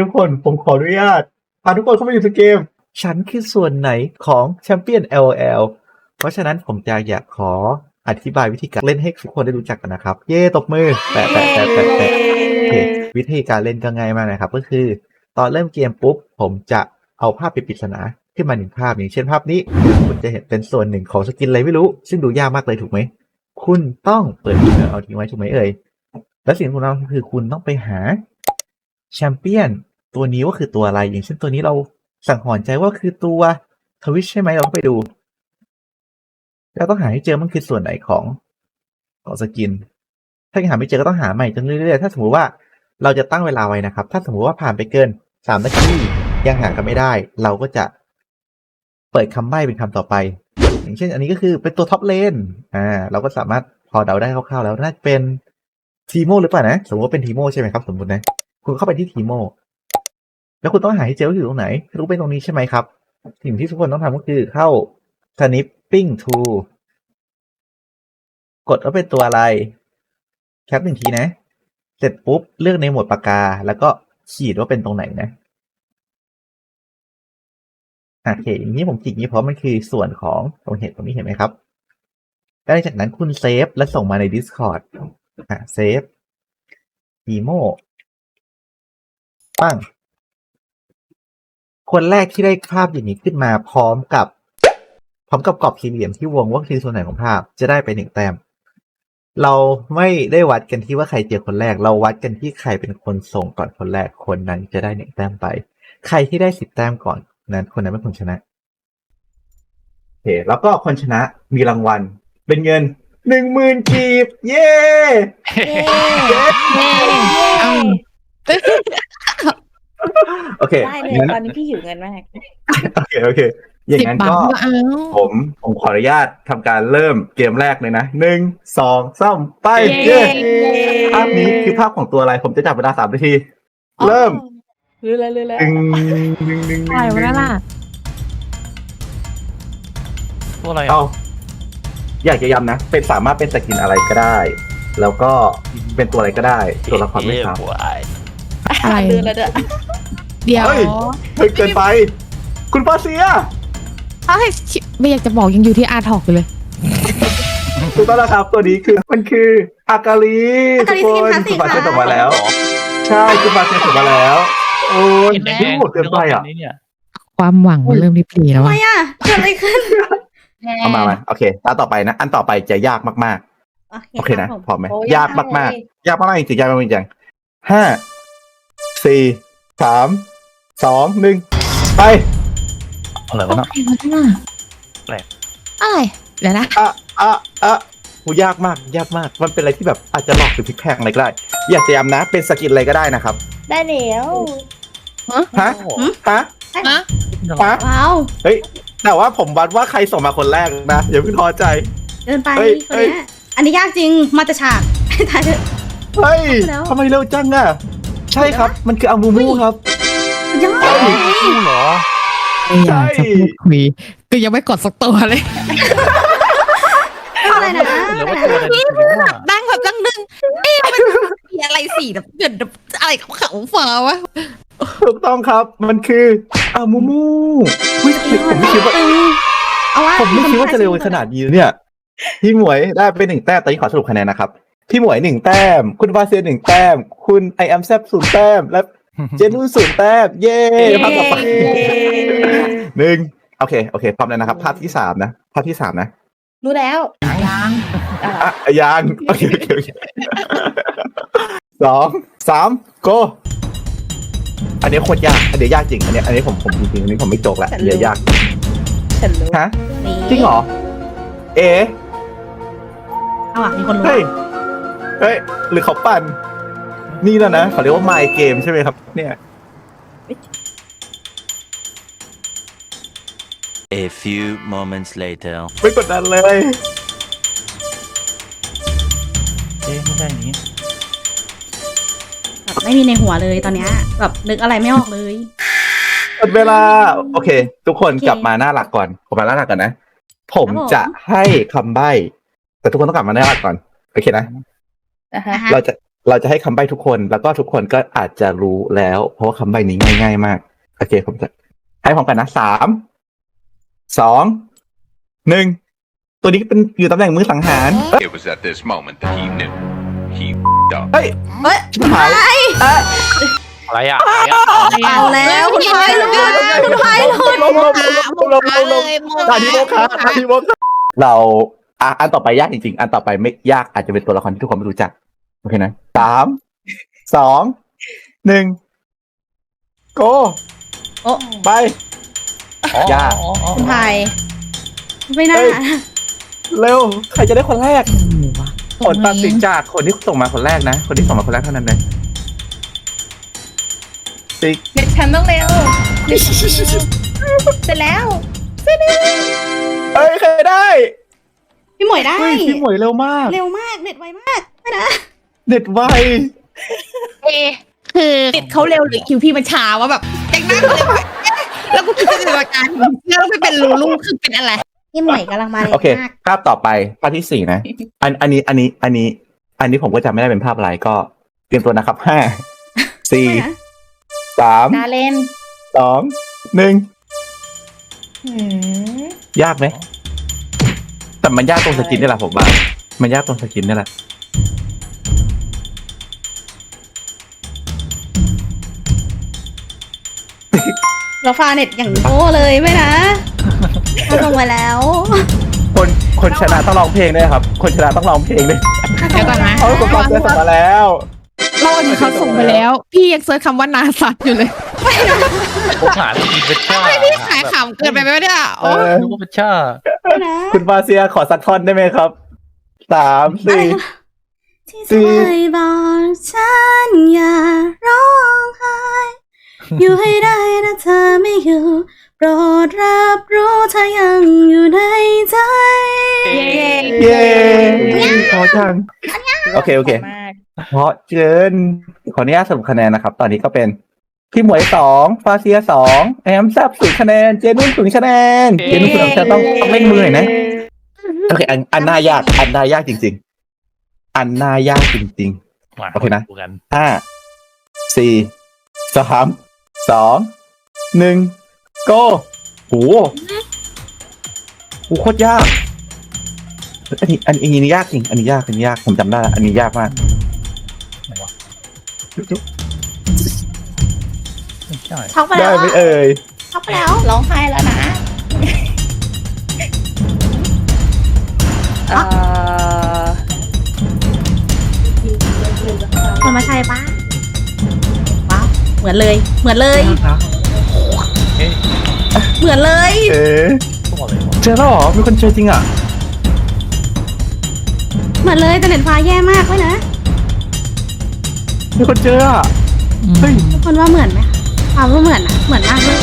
ทุกคนผมขออนุญาตพาทุกคนเข้าไปอยู่ในเกม ฉันคือส่วนไหนของแชมเปี้ยน LOL เพราะฉะนั้นผมจะอยากขออธิบายวิธีการเล่นให้ทุกคนได้รู้จักกันนะครับ เย่ตบมือแปะแปะแปะแปะแปะโอเควิธีการเล่นก็ง่ายมากนะครับ ก็คือ ตอนเริ่มเกมปุ๊บ ผมจะเอาภาพไปปริศนาขึ้นมาหนึ่งภาพอย่างเช่นภาพนี้คุณจะเห็นเป็นส่วนหนึ่งของสกินอะไรไม่รู้ ซึ่งดูยากมากเลยถูกไหม คุณต้องเปิดเอาทิ้งไว้ถูกไหมเอ่ยและสิ่งที่คุณต้องคือคุณต้องไปหาแชมเปี้ยน ตัวนี้ว่าคือตัวอะไร อย่างเช่นตัวนี้เราสั่งหรณ์ใจว่าคือตัวทวิชใช่ไหมเราก็ไปดูเราต้องหาให้เจอมันคือส่วนไหนของของสกิน ถ้ายังหาไม่เจอก็ต้องหาใหม่จนเรื่อยๆ ถ้าสมมติว่าเราจะตั้งเวลาไว้นะครับ ถ้าสมมติว่าผ่านไปเกินสามนาทียังหากันไม่ได้ เราก็จะเปิดคำใบ้เป็นคำต่อไป อย่างเช่น อันนี้ก็คือเป็นตัวท็อปเลน อ่า เราก็สามารถพอเดาได้คร่าวๆแล้วน่าจะเป็นทีโมหรือเปล่านะ สมมติว่าเป็นทีโมใช่ไหมครับ สมมตินะ คุณเข้าไปที่ทีโม แล้วคุณต้องหาให้เจอว่าอยู่ตรงไหน รู้เป็นตรงนี้ใช่ไหมครับ สิ่งที่ทุกคนต้องทำก็คือเข้า snipping tool กดว่าเป็นตัวอะไร แคปหนึ่งทีนะ เสร็จปุ๊บ เลือกในหมวดปากกา แล้วก็ขีดว่าเป็นตรงไหนนะโอเคอย่างนี้ผมขีดอย่างนี้เพราะมันคือส่วนของตรงเห็นตรงนี้เห็นไหมครับแล้วหลังจากนั้นคุณเซฟและส่งมาใน Discord อะเซฟอีโมปั้ง คนแรกที่ได้ภาพอย่างนี้ขึ้นมาพร้อมกับ พร้อมกับกรอบสี่เหลี่ยมที่วงว่าคือส่วนไหนของภาพจะได้ไปหนึ่งแต้ม เราไม่ได้วัดกันที่ว่าใครเจอคนแรก เราวัดกันที่ใครเป็นคนส่งก่อนคนแรกคนนั้นจะได้หนึ่งแต้มไป ใครที่ได้สิบแต้มก่อนนั้นคนนั้นเป็นคนชนะโอเคแล้วก็คนชนะมีรางวัล เป็นเงินหนึ่งหมื่นกีบ เย้ โอเคได้เลยงั้นตอนนี้พี่หิวเงินมาก โอเคโอเค อย่างสิบนั้นบาทก็ก็เอาผมผมขออนุญาตทำการเริ่มเกมแรกเลยนะหนึ่งสองสามไปเย้เย้ภาพนี้คือภาพของตัวอะไร ผมจะจับเวลาสามนาที เริ่มรู้แล้วรู้แล้วดึงดึงดึงอะไรวะนั่นล่ะตัวอะไรเอาอยากจะย้ำนะ เป็นสามารถเป็นสกินอะไรก็ได้ แล้วก็เป็นตัวอะไรก็ได้ ตัวละครไม่ซ้ อะไรรู้แล้วเด้อเดี๋ยวเฮ้ยำเฮ้ยเกินไป คุณฟาเซียเอ้ยชิไม่อยากจะบอกยังอยู่ที่อาร์ทอกอยู่เลย ถูกต้องแล้วครับตัวนี้คือมันคืออากาลีอากาลีทุกคนสกินคลาสสิกคุณฟาเซียค่ะส่งมาแล้ว ใช่คุณฟาเซียส่งมาแล้ว โอ้ยเห็นแดนี่งหมดเกินไปอะนี่เนี่ยความหวังมันเริ่มริบหรี่แล้วทำไมว่ะอะเกิดอะไรขึ้นเอามามาโอเคตาต่อไปนะ อันต่อไปจะยากมากๆ โอเคนะรับพร้อมไหมโยากมากๆ ยากมากๆจริงๆยากมากๆจริงๆห้า สี่สามสองหนึ่งไปอะไรอะวะไรเนาะวะนั่นน่ะแปลกอะไรเดี๋ยวนะอะอะอะหูยากมากยากมาก มันเป็นอะไรที่แบบอาจจะหลอกหรือพลิกแพลงอะไรก็ได้ อยากจะย้ำนะเป็นสกินอะไรก็ได้นะครับ ได้แล้วฮะฮะฮะฮะว้าวเฮ้ยแต่ว่าผมวัดว่าใครส่งมาคนแรกนะอย่าเพิ่งท้อใจเดินไปเฮ้ยคนเนี้ยอันนี้ยากจริงมาแต่ฉากให้ตายเถอะเฮ้ยแล้วทำไมเร็วจังอะ ใช่ครับ มันคืออามูมูครับยอดจริงเหรอ ไม่อยากจะพูดคุยคือยังไม่กดสักตัวเลยอะไรนะหรือว่าตัวอะไรจริงๆวะนั่งแบบนั่งนึงเอ๊ะมันมีอะไรสีแบบเดือดอะไรขาวๆฟ้าวะถูกต้องครับ มันคืออามูมูอุ๊ยผมไม่คิดว่าเอาว่าผมไม่คิดว่าจะเร็วขนาดนี้เนี่ยพี่หมวยได้ไปหนึ่งแต้มตอนนี้ขอสรุปคะแนนนะครับ พี่หมวยหนึ่งแต้ม คุณฟาเซียหนึ่งแต้ม คุณไอแอมแซบศูนย์แต้ม และเจนุ่นศูนย์แต้ม เย้ภาพต่อไปหนึ่งโอเค โอเค พร้อมแล้วนะครับ ภาพที่สามนะ ภาพที่สามนะ รู้แล้วยังอะยังโอเคโอเคโอเคสองสามโกอันนี้โคตรยาก อันนี้ยากจริง อันนี้ อันนี้ผมผมจริงๆอันนี้ผมไม่โจกละอันนี้ยาก ฉันรู้ฮะนี่จริงเหรอ เอ๊ะเอาอะมีคนรู้เฮ้ย เฮ้ย หรือเขาปั่น นี่แล้วนะเขาเรียกว่า my game ใช่ไหมครับ เนี่ย A few moments later. ไม่กดดันเลยเอ๊ะไม่ใช่อย่างนี้แบบไม่มีในหัวเลยตอนเนี้ยแบบนึกอะไรไม่ออกเลย หมดเวลา โอเค ทุกคนโอเคกลับมาหน้าหลักก่อนกลับมาหน้าหลักก่อนนะ ผมครับผม จะให้คำใบ้ แต่ทุกคนต้องกลับมาหน้าหลักก่อน โอเคนะ นะคะ เราจะเราจะให้คำใบ้ทุกคน แล้วก็ทุกคนก็อาจจะรู้แล้ว เพราะว่าคำใบ้นี้ง่าย ๆ มาก โอเค ผมจะให้พร้อมกันนะสามสองหนึ่งตัวนี้เป็นอยู่ตำแหน่งมือสังหาร It was at this moment that he knew. He f***ed up. เฮ้ยเฮ้ย ชิบหายเอ้ยอะไรอะอะไรอะเอาแล้วคุณพายหลุดคุณพายหลุดลง ลงลงลงลงลงลงตาดีโมคะตาดีโมคะเรา อะอันต่อไปยากจริงๆ อันต่อไปไม่ยากอาจจะเป็นตัวละครที่ทุกคนไม่รู้จัก โอเคนะสาม สอง หนึ่งโกโอ้ไปอ๋อยากอ๋ออ๋อคุณพายไม่น่าเฮ้ย เร็ว ใครจะได้คนแรก ผลตัดสินจากคนที่ส่งมาคนแรกนะ คนที่ส่งมาคนแรกเท่านั้นเลยติ๊กเด็กฉันต้องเร็วเสร็จแล้ว เอ้ยใครได้ พี่หมวยได้ เฮ้ยพี่หมวยเร็วมาก เร็วมากเน็ตไวมากไม่นะเด็ดไวเอคือติดเขาเร็วหรือคิวพี่มันช้าวะแบบแต่งหน้าเลยแบบเอ๊ะแล้วกูคิดจินตนาการแล้วไปเป็นลูลูคือเป็นอะไร พี่หมวยกำลังมาเร็วโอเค มากภาพต่อไปภาพที่สี่นะ อันอันนี้อันนี้อันนี้ อันนี้ผมก็จำไม่ได้เป็นภาพอะไรก็เตรียมตัวนะครับห้าสี่ไม่นะสามดาเลนสองหนึ่งยากไหม แต่มันยากตรงสกินนี่แหละผมว่า มันยากตรงสกินนี่แหละ เราฟาเน็ตอย่างโง่เลยไม่นะเราลงมาแล้ว คนคนชนะต้องร้องเพลงด้วยครับ คนชนะต้องร้องเพลงด้วยเดี๋ยวก่อนนะ เอาคนฟังเสียงส่งมาแล้วเราอันนี้เขาส่งไปแล้ว พี่ยังเซิร์ชคำว่านาสัตอยู่เลยโอ้หาอีเวชช่าพี่ขายขำเกินไปไหมเนี่ยเอโอ้อนึกว่าเวชช่าไม่นะคุณบาเซียขอสักท่อนได้ไหมครับสามอะไรสี่นะที่จะไม่บอกฉันอย่าร้องไห้อยู่ให้ได้นะเธอไม่อยู่โปรดรับรู้เธอยังอยู่ในใจ เย้ขอจังโอเค โอเค เพราะเจินขออนุญาตสรุปคะแนนนะครับ ตอนนี้ก็เป็น พี่หมวยสองฟาเซียสองแอมแซบศูนย์คะแนน เจนุ่นศูนย์คะแนน เจนุ่นศูนย์คะแนนต้องต้องเล่นมือหน่อยนะโอเคอันอันน่ายาก อันน่ายากจริง ๆ อันน่ายากจริง มาโอเคนะ ดูกันๆห้าสี่สามสองหนึ่งโกโหโหโคตรยากอันนี้อันนี้อันนี้ยากจริง อันนี้ยากอันนี้ยากผมจำได้ละอันนี้ยากมากไหนวะไม่ ใช่ช็อกไปได้แล้วไหมอะเอ่ยช็อกไปแล้วร้องไห้แล้วนะ เอ่อคนมาใช่ปะว้าวเหมือนเลย เหมือนเลยเอ๊ะเหมือนเลย เอ๊ะตัวอะไรวะเจอแล้วเหรอมีคนเจอจริงอะเหมือนเลยแต่เน็ตฟ้าแย่มากเลยนะ มีคนเจออะเฮ้ยทุกคนว่าเหมือนไหมความว่าเหมือนอะเหมือนมากเลย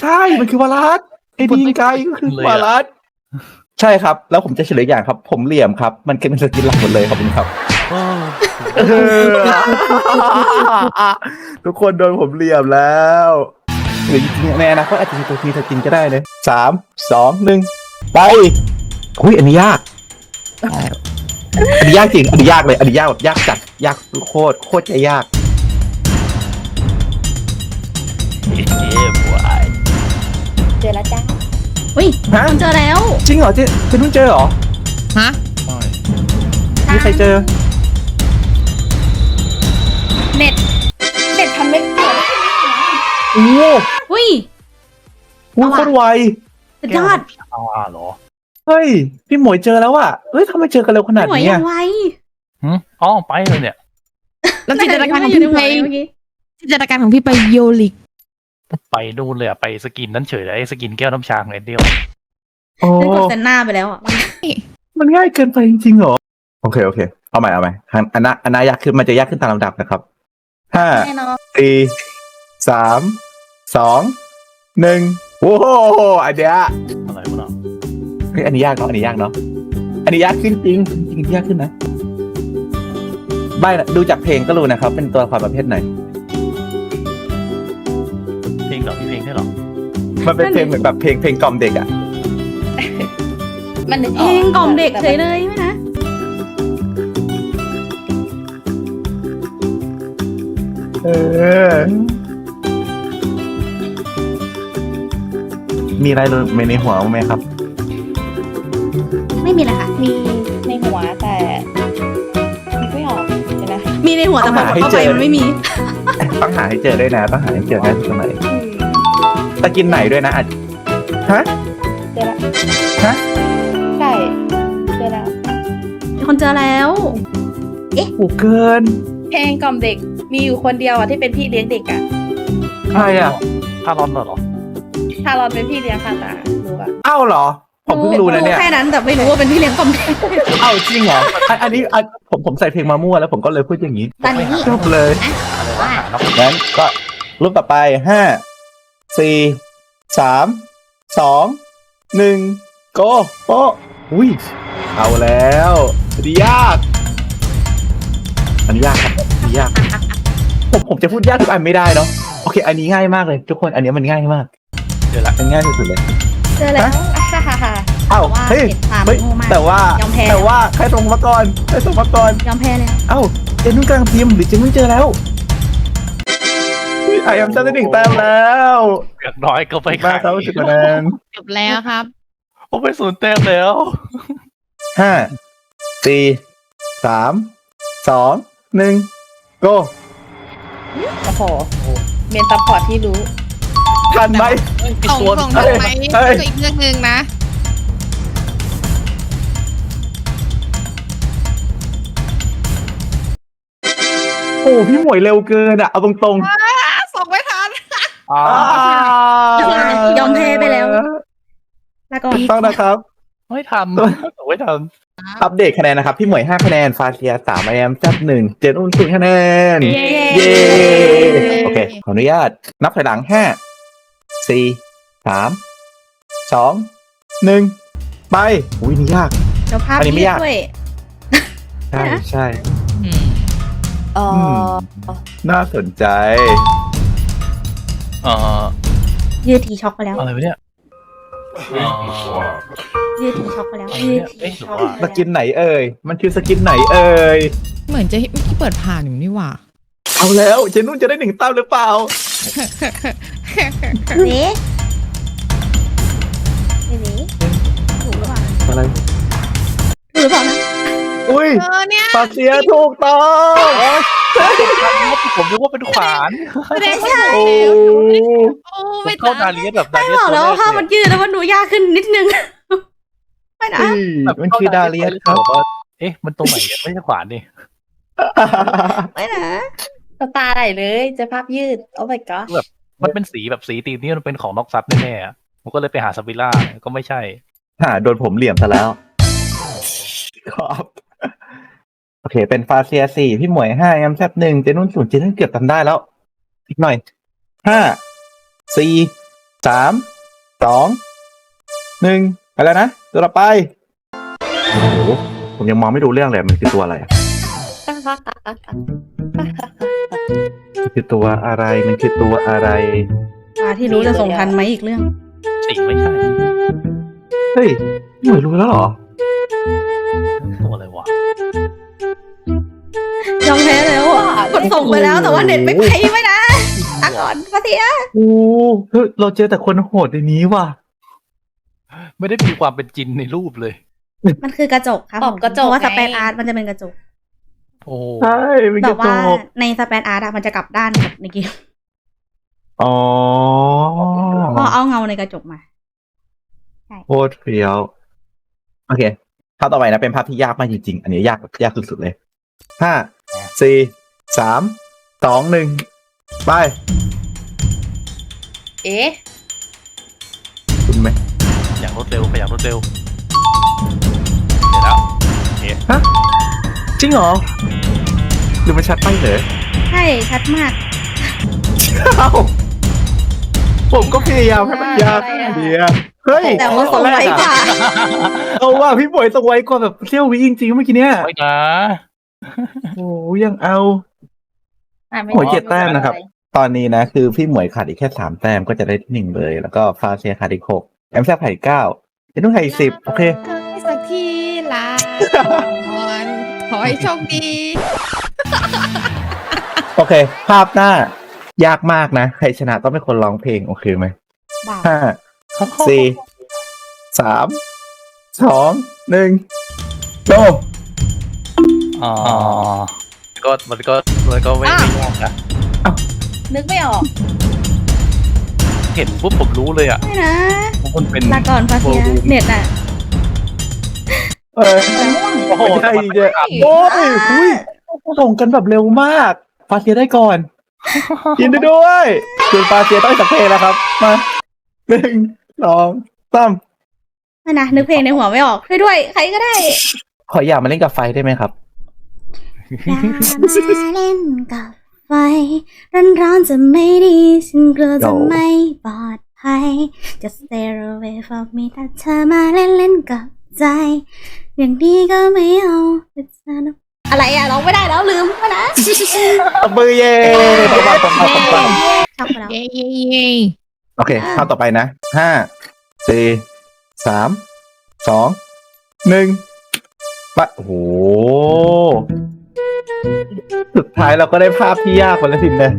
ใช่มันคือวารัสไอ้ดีไกก็คือวารัสใช่ครับ แล้วผมจะเฉลยอย่างครับ ผมเหลี่ยมครับ มันเป็นสกินหลักหมดเลยขอบคุณครับเออทุกคนโดนผมเหลี่ยมแล้วหรือจริงๆในอนาคตอาจจะมีตัวทีสกินก็ได้เลยสามสองหนึ่งไปอุ้ยอันนี้ยาก อันนี้ยากจริง อันนี้ยากเลย อันนี้ยากแบบยากจัด ยากโคตร โคตรจะยากเอ๊ะบวยเจอแล้วจ้าอุ้ยฮะคนเจอแล้วจริงเหรอเจเจนุ่นเจอเหรอ ฮะใช่มีใครเจอ เน็ตเน็ตทำไม่เกิดโอ้โหอุ้ยโคตรไวสุดยอดเอาอะเหรอ เฮ้ย พี่หมวยเจอแล้วอะเฮ้ยทำไมเจอกันเร็วขนาดหน่วยนี้ยัอะงไวหืมอ๋อไปเลยเนี่ย แล้วจินตนาการของอยู่ในพี่หัไปวเลยเมื่อกี้จินตนาการของพี่ไปโยลิกไปนู่นเลยอะไปสกินนั้นเฉยเลยไอ้สกินแก้วน้ำชาของแอนเดียวโอ้ฉันกดเซนหน้าไปแล้วอะมันง่ายเกินไปจริงๆเหรอ โอเค โอเค เอาใหม่ เอาใหม่อันอันน่าอันน่ายากขึ้น มันจะยากขึ้นตามลำดับนะครับ ห้า แน่นอนสี่ สาม สอง หนึ่ง โอ้โหอันเนี้ย ฮ้ยอันนี้ยากเนาะอันนี้ยากเนาะอันนี้ยากขึ้นจริงจริงยากขึ้นนะใบนะดูจากเพลงก็รู้นะครับ เป็นตัวละครประเภทไหนเพลงเหรอพี่เพลงใช่หรอมันเป็นเพลงเหมือนแบบเพลงเพลงกล่อมเด็กอะมันนึกเพลงกล่อมเด็กเฉยเลยไหมนะเออ มีอะไรในหัวไหมครับ ไม่มีเลยค่ะ มีในหัวแต่นึกไม่ออกเดี๋ยวนะมีในหัวแต่พอต้องหากให้ดเข้าเจไปอมันไม่มี ต้องหาให้เจอด้วยนะ ต้องหาให้เจอได้ตรงไหนตะกินไหนด้วยนะอาจฮะ เจอละฮะ ใช่เจอแล้วมีคนเจอแล้วผูกเกินเพลงกล่อมเด็กมีอยู่คนเดียวอะที่เป็นพี่เลี้ยงเด็กอะใครอะ ถ้ารอนเหรอ ทารอนเป็นพี่เลี้ยงคาตารู้ป่ะ เอ้าเหรอ ผมเพิ่งรู้นะเนี่ย แค่นั้นแต่ไม่รู้ว่าเป็นพี่เลี้ยงกล่อมเด็กเอ้าจริงเหรออันอันนี้อันผมผมใส่เพลงมามั่วแล้วผมก็เลยพูดอย่างนี้ตอนนี้จบเลยอะไรวะหาน้องงั้นก็รูปต่อไปห้าสี่สามสองหนึ่งโกโปะอุ้ยเอาแล้วอันนี้ยากอันนี้ยากครับอันนี้ยากผมผมจะพูดยากทุกอันไม่ได้เนาะโอเค อันนี้ง่ายมากเลย ทุกคนอันนี้มันง่ายมากเจอละมันง่ายที่สุดเลย เจอแล้วเอ้าว่าเฮ้ย เห็นความเฮ้ยโง่มากแต่ว่ายอมแพ้แต่ว่าใครส่งมาก่อนใครส่งมาก่อนยอมแพ้แล้วเอ้าเจนุ่นกลางพิมพ์หรือเจนุ่นเจอแล้วไอแอมจะได้หนึ่งแต้มแล้วอย่างน้อยก็ไปมาขายครับสิบคะแนนจบแล้วครับผมไปศูนย์แต้มแล้วห้าสี่สามสองหนึ่ง go โอ้โหเมนซัพพอร์ตที่รู้ทันไหมส่งส่งทันไหมเฮ้ยก็อีกเรื่องหนึ่งนะ โอ้พี่หมวยเร็วเกินอะเอาตรงส่งไม่ทันอ่าๆยอมแพ้ไปแล้ว ลาก่อนถูกต้องนะครับ ไม่ทันไม่ทันอัปเดตคะแนนนะครับ พี่หมวยห้าคะแนน ฟาเซียสามไอแอมจับหนึ่ง เจนอุ้นศูนย์คะแนน เย้ เย้ โอเค ขออนุญาต นับถอยหลังห้า สี่ สาม สอง หนึ่ง ไป อุ้ยนี่ยากเดี๋ยวภาพอันนี้ไม่ยืดยาก ด้วย ใช่ ใช่ อ๋อน่าสนใจ เอ่อยืดทีช็อกไปแล้ว อะไรวะเนี่ยเอ่อ ยืดทีช็อกไปแล้วอะไรยืเนี่ดยทีเอ๊ะหรือช็อกว่าไปสแล้วกินไหนเอ่ย มันคือสกินไหนเอ่ย เหมือนจะที่เปิดผ่านอยู่นี่หว่า เอาแล้วเจนุ่นจะได้หนึ่งแต้มหรือเปล่าเอ๊ะเอ๊ะถูกหรือเปล่าอะไร ถูกหรือเปล่านะ อุ้ยเออเนี่ยฟาเซียถูกต้องผมนึกว่าเป็นขวานไม่ใช่โอ้โอ้ผมไม่เข้าทัดานเลียสแบบดาไม่เลียบสอกแล้วว่าภาพมันยืดแล้วมันดูยากขึ้นนิดนึงไม่นะเฮ้ยมันคือดาเลียสครับเอ๊ะ มันตรงไหนเนี่ยไม่ใช่ขวานนี่ไม่นะสตาร์ไหนเลยเจะภาพยืดโอ้ my god มันเป็นสีแบบสีตีมนี่มันเป็นของนอกซัดแน่ๆอะผมก็เลยไปหาสวิลล่าก็ไม่ใช่หาโดนผมเหลี่ยมซะแล้วครับ โอเค เป็นฟาเซียสี่พี่หมวยห้าแอมแซบหนึ่งเจนุ่นศูนย์เจนุ่นเกือบทำได้แล้ว อีกหน่อยห้าสี่สามสองหนึ่งไปแล้วนะตัวต่อไปโอ้โหผมยังมองไม่ดูเรื่องเลยมันคือตัวอะไรอะมันคือตัวอะไรมันคือตัวอะไรอ่าที่รู้จะส่งทันไหมอีกเรื่องสีไม่ใช่ เฮ้ยพี่หมวยรู้แล้วเหรอตัวอะไรวะ ยอมแพ้แล้วอะกดส่งไปแล้วแต่ว่าเน็ตไม่ไปไม่นะตาก่อนฟาเซียโอ้เฮ้ยเราเจอแต่คนโหดในนี้ว่ะ ไม่ได้มีความเป็นจินในรูปเลย มันคือกระจกครับตอบกระจกเพราะว่าไง สเปนอาร์ตมันจะเป็นกระจกโอ้ใช่เป็นแบกระบจว่ากในสเปนอาร์ตอะมันจะกลับด้านกับในเกมอ๋อก็เอาเงาในกระจกมา โคตรเฟี้ยว โอเคภาพต่อไปนะเป็นภาพที่ยากมากจริงๆ อันนี้ยากยากสุดๆเลยห้า สี่สามสองหนึ่งไปเอ๊ะคุณไหมอย่างรวดเร็วไปอย่างรวดเร็วเดี๋ยวแล้วจริงเหรอหรือมันชัดไปเหรอใช่ชัดมาก เอ้าผมก็พยายามให้มันยากอะไรอะเดียวเฮ้ยแต่ว่าส่งไวกว่าเอาว่าพี่บอยส่งไวกว่าแบบเซี่ยววิจริงๆเมื่อกี้เนี่ยไม่นะ โอ้ยังเอา อะไม่โอ้ยเจ็ดแต้มออกนะครับ ตอนนี้นะ คือพี่หมวยขาดอีกแค่สามแต้มก็จะได้ที่หนึ่งเลย แล้วก็ฟาเซียขาดอีกหกแอมแซบขาดอีกเก้าเจนุ่งขาดอีกสิบโอเคให้สักทีลาก่อนขอให้โชคดี โอเค ภาพหน้า ยากมากนะ ใครชนะต้องเป็นคนร้องเพลง โอเคไหมบ้าห้าสี่สามสองหนึ่งโจ อ๋อก็มันก็มันก็ไม่ไม่ยากนะนึกไม่ออกเห็นปุ๊บผมรู้เลยอะไม่นะว่ามันเป็นลาก่อนฟาเซียเน็ตอะเออโอ้โหไม่ใช่แต่มันจริงๆโอ้ยอุ้ยส่งกันแบบเร็วมากฟาเซียได้ก่อนยินดีด้วยคุณฟาเซียต้องสักเพลงแล้วครับมาหนึ่งสองสามไม่นะนึกเพลงในหัวไม่ออกช่วยด้วย ใครก็ได้ ขออยากมาเล่นกับไฟได้ไหมครับ อย่ามาเล่นกับไฟ ร้อนๆจะไม่ดีฉันกลัวจะไม่ปลอดภัยจะ stay away from me ถ้าเธอมาเล่นเล่นกับใจ อย่างนี้ก็ไม่เอาอะไรอะร้องไม่ได้แล้วลืมมานะตบมือเย่ตบมือตบมือชอกไปแล้วเย้เย้เย้โอเคภาพต่อไปนะห้าสี่สามสองหนึ่งปะโอ้โห สุดท้ายเราก็ได้ภาพที่ยากคนละทีนะ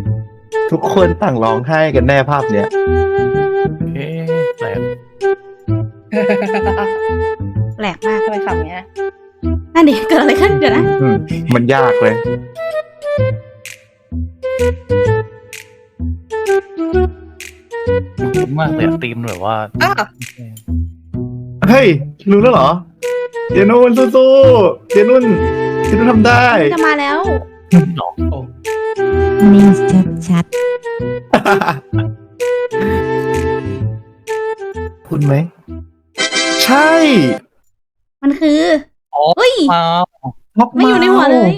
ทุกคนต่างร้องไห้กันแน่ภาพเนี้ยเอ๊ะแปลกแปลกมากทำไมขำเนี้ยนั่นดิเกิดอะไรขึ้นเดี๋ยวนะอืมมันยากเลย คุ้นมากเลยอะธีมแบบว่าอ้าวเฮ้ย รู้แล้วเหรอ เจนุ่นสู้ๆเจนุ่น เจนุ่นทำได้จะมาแล้วหนอนิ่งชัดชัดคุณไหม ใช่ มันคืออ๋อเฮ้ยมาไม่อยู่ในหัวเลย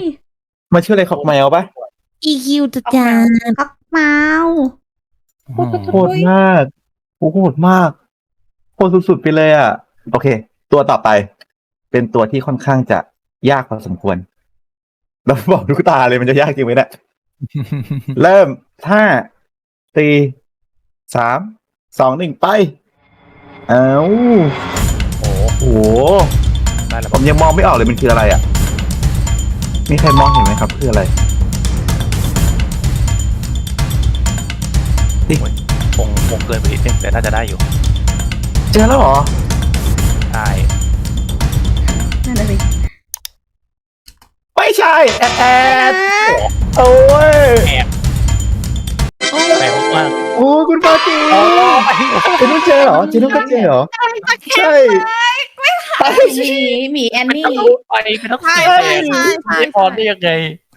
มันชื่ออะไรคอกแมวปะอีคิวจะจานคักเมาอืมโหดมากโอ้โหโหดมากโหดสุดๆไปเลยอะ โอเค ตัวต่อไป เป็นตัวที่ค่อนข้างจะยากพอสมควร เราบอกลูกตาเลยมันจะยากจริงไหมเนี่ย เริ่มห้าสี่สามสองหนึ่งไป เอาโอ้โห ได้แล้วผมยังมองไม่ออกเลยมันคืออะไรอะ มีใครมองเห็นไหมครับคืออะไร คงคงเกินไปนิดนึงแต่น่าจะได้อยู่ เจอแล้วเหรอ ไม่ใช่แอดแอดโอ้ยแปลกมากโอ้ยคุณปาจีเจนุ่นเจอเหรอเจนุ่นก็เจอเหรอ ใช่ หมีหมีแอนนี่ ไปเป็นนักใช่แสใช่ดงใช่ใช่ ไม่พอได้ยังไง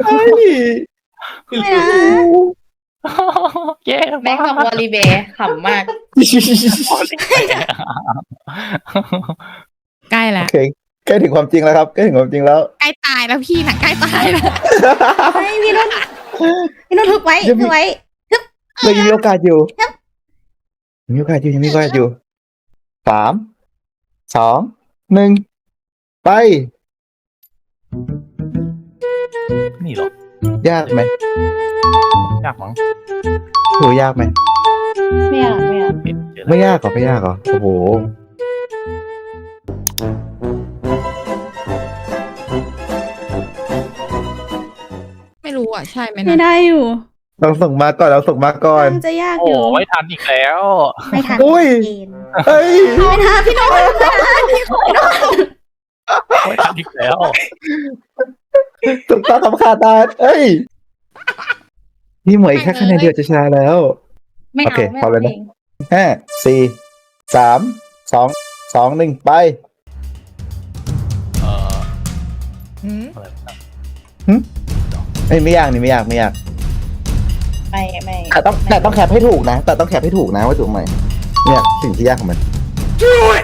เฮ้ยไม่นะแย่แม่งมากกับวอลลีเบย์ขำมากใกล้แล้วโอเค ใกล้ถึงความจริงแล้วครับใกล้ถึงความจริงแล้ว ใกล้ตายแล้วพี่น่ะใกล้ตายแล้วไอ้พี่นุ่นพี่นุ่นทึกไว้ยังมีทึกไว้ เรายังมีโอกาสอยู่ยังมีโอกาสอยู่ยังมีโอกาสอยู่สามสองหนึ่งไป นี่หรอยากไหมยากมั้งถือยากไหมไม่อยากไม่อยากเห็นเจอแล้วไม่ยากเหรอไม่ยากเหรอโอ้โห อะใช่ไหมไม่นะได้อยู่เราส่งมาก่อนเราส่งมาก่อน มันจะยากโอ้อยู่ ไม่ทันอีกแล้ว ไม่ทันอุ้ย เกณฑ์เฮ้ยไม่ทันพี่นุ่นไม่ทันอีกแล้วถูกต้องสำคัญตาเอ้ยพี่หมวยอีกแค่คะแนนเดียวจะชนะแล้ว ไม่โอเอาเคไม่พอเอาแล้วนะ เองห้าสี่สามสองสองหนึ่งไป เออหืมอะไรวะ เอ้ยไม่ยากนี่ไม่ยากไม่ยากไม่ไม่แต่ต้องแต่ต้องแคปให้ถูกนะ แต่ต้องแคปให้ถูกนะว่าถูกไหมเนี่ยสิ่งที่ยากของมันนี่หรอ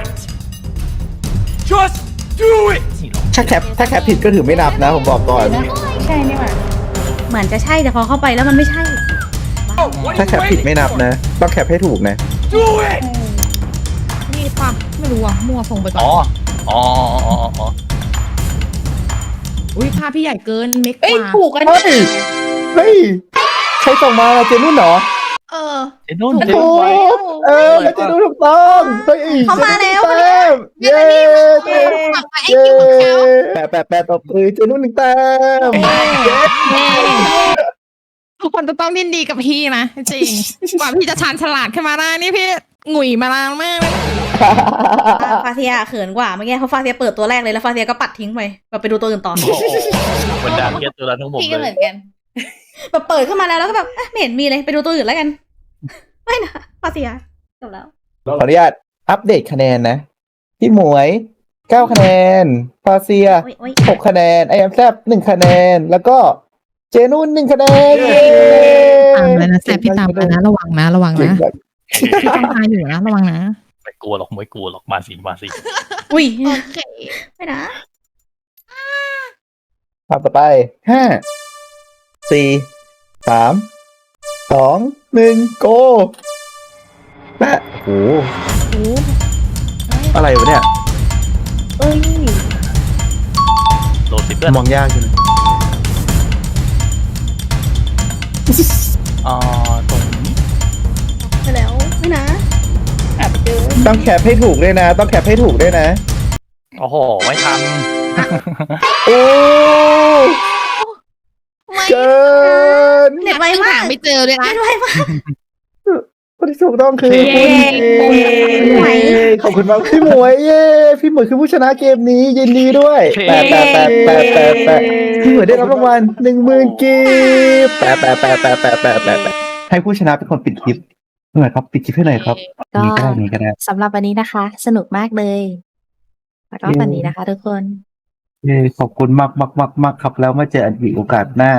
ถ้าแคปถ้าแคปผิดก็ถือไม่นับนะผมบอกก่อน ใช่นี่หว่าเหมือนจะใช่แต่พอเข้าไปแล้วมันไม่ใช่ ถ้าแคปผิดไม่นับนะ ต้องแคปให้ถูกนะนี่ป่ะไม่รู้อะมั่วส่งไปก่ออ๋อนอ๋อ อ๋ออ๋ออ๋อ อุ้ยภาพพี่ใหญ่เกินเมกเอ้ยกว่าถูกกันเฮ้ยเฮ้ย ใครส่งมาเจนุ่นเหรอ เออ เจนุ่นเจถูนุ่นไว้กเออเจนุ่นถูกต้องเฮ้ยเขามาแล้ว เจนุ่นหนึ่งแต้มเย้ฝั่งไอ้เย้คิวของเขาแปะแปะแปะตบมือเจนุ่นหนึ่งแต้มทุกคนจะต้องดินดีกับพี่นะจริงกว่าพี่จะชาญฉลาดขึ้นมาได้นี่พี่ หงุยมานานมากเลยนะอะฟาเซียเขินกว่าเมื่อกี้เพราะฟาเซียเปิดตัวแรกเลยแล้วฟาเซียก็ปัดทิ้งไปแบบไปดูตัวอื่นต่อโอ้โหบรรดาเกียรตัวนั้นทั้งหมดพี่ก็เลเหมือยนกัน แบบเปิดขึ้นมาแล้วแล้วก็แบบเอ๊ะไม่เห็นมีเลยไปดูตัวอื่นแล้วกัน ไม่นะฟาเซียจบแล้ว ขออนุญาตอัปเดตคะแนนนะ พี่หมวยเก้าคะแนนฟาเซียโอ้ยโอ้ยหกคะแนนไอแอมแซบหนึ่งคะแนน แล้วก็เจนุ่นหนึ่งคะแนนเย้ ตามแล้วนะแซ่บพี่ตามไปนะระวังนะระวังนะ พี่ต้องตายอยู่นะระวังนะไม่กลัวหรอกไม่กลัวหรอกมาสิมาสิอุ้ยโอเคไม่นะภาพต่อไปห้าสี่สามสองหนึ่งโกแปะโอ้โหโอ้อะไรวะเนี่ยเอ้ยโหลดสิเพื่อนมองยากอยู่นะอ่ ต้องแคปให้ถูกด้วยนะ ต้องแคปให้ถูกด้วยนะ โอ้โห ไม่ทัน โอ้ไม่เกินเน็ตไวมากไม่เจอเลยนะ เน็ตไวมาก คนที่ถูกต้องคือเย้ คุณพี่หมวยเย้ขอบคุณมากพี่หมวยเย้พี่หมวยคือผู้ชนะเกมนี้ยินดีด้วยแปดแปดแปดแปดแปดแปดพี่หมวยได้รับรางวัลหนึ่งหมื่นกีบแปดแปดแปดแปดแปดแปดแปดให้ผู้ชนะเป็นคนปิดคลิป หน่อยครับปิดคลิปให้หน่อยครับก็นี่ก็ได้นี่ก็ได้สำหรับวันนี้นะคะ สนุกมากเลย แล้วก็เย้วันนี้นะคะ ทุกคนเย้ขอบคุณมากมากมากมากครับ แล้วมาเจอกันอีกโอกาสหน้า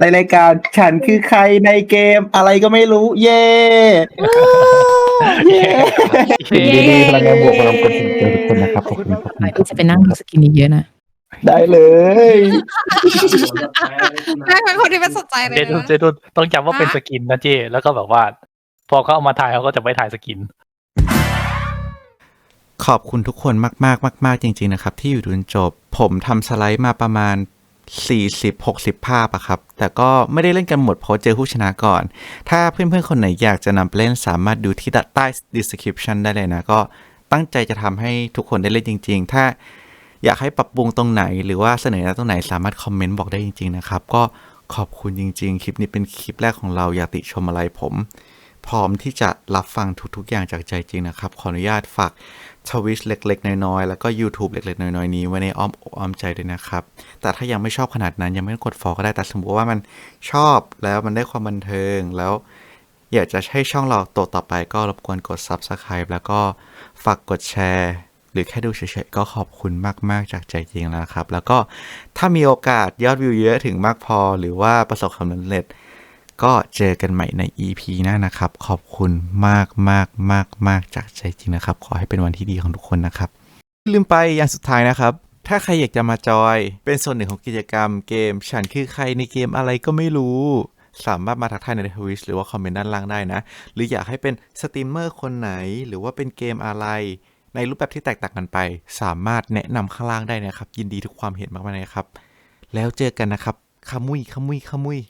ในรายการฉันคือใครในเกมอะไรก็ไม่รู้ เย้เย้ดีดีพลังงานบวกพลังคนสุดทุกคนนะครับขอบคุณขอบคุณพี่จะไปนั่งดูสกินเยอะๆนะได้เลยได้เป็นคนที่ไม่สนใจเลยเจดุนเจดุนต้องจำว่าเป็นสกินนะเจ แล้วก็แบบว่า พอเขาเอามาถ่ายเขาก็จะไม่ถ่ายสกิน ขอบคุณทุกคนมากๆมาก ๆ จริง ๆ นะครับ ที่อยู่จนจบ ผมทำสไลด์มาประมาณ 40-60 ภาพอะครับ แต่ก็ไม่ได้เล่นกันหมดเพราะเจอผู้ชนะก่อน ถ้าเพื่อนๆ คนไหนอยากจะนำไปเล่นสามารถดูที่ใต้ description ได้เลยนะ ก็ตั้งใจจะทำให้ทุกคนได้เล่นจริง ๆ ถ้าอยากให้ปรับปรุงตรงไหน หรือว่าเสนอแนะตรงไหนสามารถคอมเมนต์บอกได้จริง ๆ นะครับ ก็ขอบคุณจริง ๆ คลิปนี้เป็นคลิปแรกของเราอยากติชมอะไรผม พร้อมที่จะรับฟังทุกๆ อย่างจากใจจริงนะครับ ขออนุญาตฝากทวิชเล็ก ๆ น้อยๆ แล้วก็ YouTube เล็ก ๆ น้อยๆ นี้ไว้ในอ้อมอกอ้อมใจด้วยนะครับ แต่ถ้ายังไม่ชอบขนาดนั้นยังไม่ต้องกดฟอลก็ได้ แต่สมมติว่ามันชอบแล้วมันได้ความบันเทิงแล้วอยากจะให้ช่องเราโตต่อไปก็รบกวนกด Subscribe แล้วก็ฝากกดแชร์ หรือแค่ดูเฉยๆ ก็ขอบคุณมากๆ จากใจจริงแล้วนะครับ แล้วก็ถ้ามีโอกาสยอดวิวเยอะถึงมากพอ หรือว่าประสบความสำเร็จ ก็เจอกันใหม่ใน EP หน้านะครับ ขอบคุณมากมากมากมากจากใจจริงนะครับ ขอให้เป็นวันที่ดีของทุกคนนะครับ ลืมไปอย่างสุดท้ายนะครับ ถ้าใครอยากจะมาจอย เป็นส่วนหนึ่งของกิจกรรมเกม ฉันคือใครในเกมอะไรก็ไม่รู้สามารถมาทักทายในทวิชหรือว่าคอมเมนต์ด้านล่างได้นะ หรืออยากให้เป็นสตรีมเมอร์คนไหน หรือว่าเป็นเกมอะไร ในรูปแบบที่แตกต่างกันไป สามารถแนะนำข้างล่างได้นะครับ ยินดีทุกความเห็นมากๆเลยครับ แล้วเจอกันนะครับขมุยขมุยขมุย